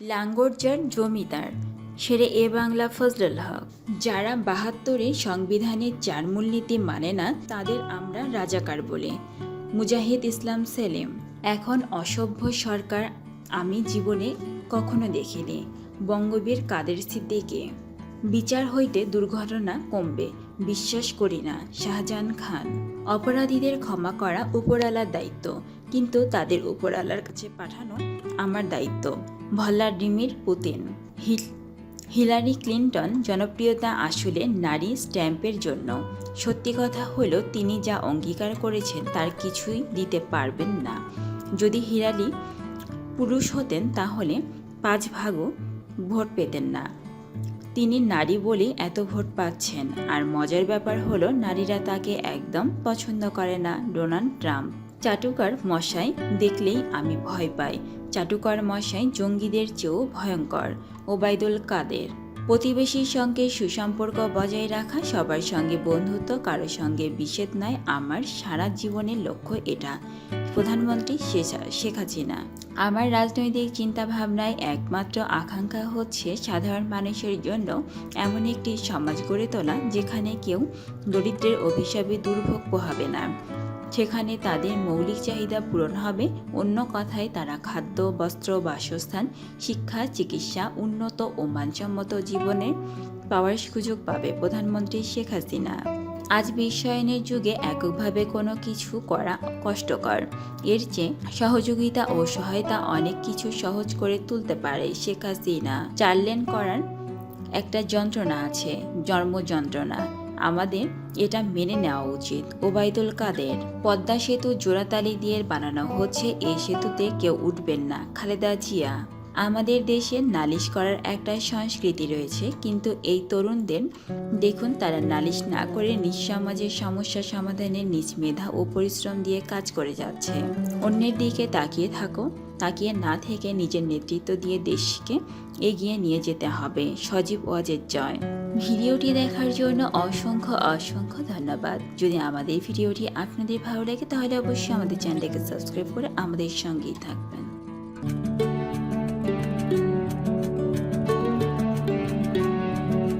লাঙ্গরজার জমিদার, সেরে এ বাংলা ফজলুল হক। যারা বাহাত্তরে সংবিধানের চার মূলনীতি মানে না, তাদের আমরা রাজাকার বলে। মুজাহিদ ইসলাম সেলিম, এখন অসভ্য সরকার আমি জীবনে কখনো দেখিনি। বঙ্গবীর কাদের সিদ্দিকে? বিচার হইতে দুর্ঘটনা কমবে, বিশ্বাস করি না, শাহজাহান খান। অপরাধীদের ক্ষমা করা উপরালার দায়িত্ব কিন্তু তাদের উপরালার কাছে পাঠানো আমার দায়িত্ব। Vladimir Putin. Hill Hillary Clinton জনপ্রিয়তা আসলে নারী স্ট্যাম্পের জন্য। সত্যি কথা হলো, তিনি যা অঙ্গীকার করেছেন তার কিছুই দিতে পারবেন না। যদি হিলারি পুরুষ হতেন, তাহলে পাঁচ ভাগও ভোট পেতেন না। তিনি নারী বলে এত ভোট পাচ্ছেন। আর মজার ব্যাপার হলো, নারীরা তাকে একদম পছন্দ করে না ডোনাল্ড ট্রাম্প। চাটুকার মশাই দেখলেই আমি ভয় পাই। চাটুকার মশাই জঙ্গিদের চেয়েও ভয়ঙ্কর। ওবায়দুল কাদের। প্রতিবেশীর সঙ্গে সুসম্পর্ক বজায় রাখা, সবার সঙ্গে বন্ধুত্ব, কারও সঙ্গে বিষেদ নয়। আমার সারা জীবনের লক্ষ্য এটা। প্রধানমন্ত্রী শেখ হাসিনা। আমার রাজনৈতিক চিন্তাভাবনায় একমাত্র আকাঙ্ক্ষা হচ্ছে সাধারণ মানুষের জন্য এমন একটি সমাজ গড়ে তোলা, যেখানে কেউ দরিদ্রের অভিশাপে দুর্ভোগ পোহাবে না। সেখানে তাদের মৌলিক চাহিদা পূরণ হবে, অন্য কথায় তারা খাদ্য, বস্ত্র, বাসস্থান, শিক্ষা, চিকিৎসা, উন্নত ও মানসম্মত জীবনের পাওয়ার সুযোগ পাবে প্রধানমন্ত্রী শেখ হাসিনা। আজ বিশ্বায়নের যুগে এককভাবে কোনো কিছু করা কষ্টকর। এর চেয়ে সহযোগিতা ও সহায়তা অনেক কিছু সহজ করে তুলতে পারে শেখ হাসিনা। চারলেন করার একটা যন্ত্রণা আছে জন্ম যন্ত্রণা আমাদের এটা মেনে নেওয়া উচিত। ওবায়দুল কাদের, পদ্মা সেতু জোড়াতালি দিয়ে বানানো হচ্ছে, এই সেতুতে কেউ উঠবেন না। খালেদা জিয়া আমাদের দেশে নালিশ করার একটা সংস্কৃতি রয়েছে, কিন্তু এই তরুণদের, দেখুন তারা নালিশ না করে নিজ সমাজের সমস্যা সমাধানে নিজ মেধা ও পরিশ্রম দিয়ে কাজ করে যাচ্ছে। অন্যের দিকে তাকিয়ে থাকো, তাকিয়ে না থেকে নিজের নেতৃত্ব দিয়ে দেশকে এগিয়ে নিয়ে যেতে হবে। সজীব ওয়াজের জয়। ভিডিওটি দেখার জন্য অসংখ্য অসংখ্য ধন্যবাদ। যদি আমাদের ভিডিওটি আপনাদের ভালো লাগে, তাহলে অবশ্যই আমাদের চ্যানেলটিকে সাবস্ক্রাইব করে আমাদের সঙ্গেই থাকবেন।